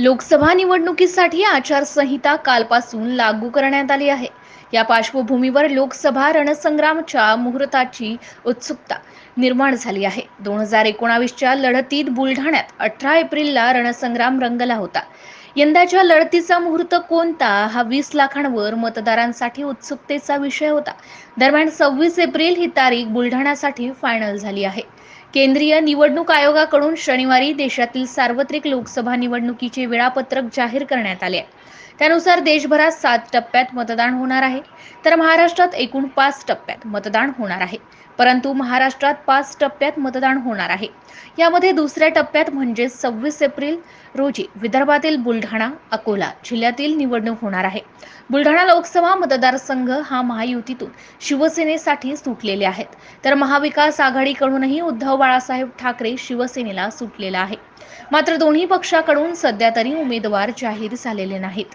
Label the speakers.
Speaker 1: लोकसभा निवडणुकीसाठी आचारसंहिता कालपासून लागू करण्यात आली आहे. या पार्श्वभूमीवर लोकसभा रणसंग्रामच्या मुहूर्ताची उत्सुकता निर्माण झाली आहे. दोन हजार एकोणावीसच्या लढतीत बुलढाण्यात अठरा एप्रिलला रणसंग्राम रंगला होता. यंदाच्या लढतीचा मुहूर्त कोणता हा वीस लाखांवर मतदारांसाठी उत्सुकतेचा विषय होता. दरम्यान सव्वीस एप्रिल ही तारीख बुलढाण्यासाठी फायनल झाली आहे. केंद्रीय निवडणूक आयोगाकडून शनिवारी देशातील सार्वत्रिक लोकसभा निवडणुकीचे वेळापत्रक जाहीर करण्यात आले आहे. त्यानुसार देशभरात सात टप्प्यात मतदान होणार आहे. तर महाराष्ट्रात एकूण पाच टप्प्यात मतदान होणार आहे. परंतु महाराष्ट्रात पाच टप्प्यात मतदान होणार आहे. यामध्ये दुसऱ्या टप्प्यात म्हणजे सव्वीस एप्रिल रोजी विदर्भातील बुलढाणा अकोला जिल्ह्यातील निवडणूक होणार आहे. बुलढाणा लोकसभा मतदारसंघ हा महायुतीतून शिवसेनेसाठी सुटलेले आहेत. तर महाविकास आघाडीकडूनही उद्धव बाळासाहेब ठाकरे शिवसेनेला सुटलेला आहे. मात्र दोन्ही पक्षाकडून सध्या तरी उमेदवार जाहीर झालेले नाहीत.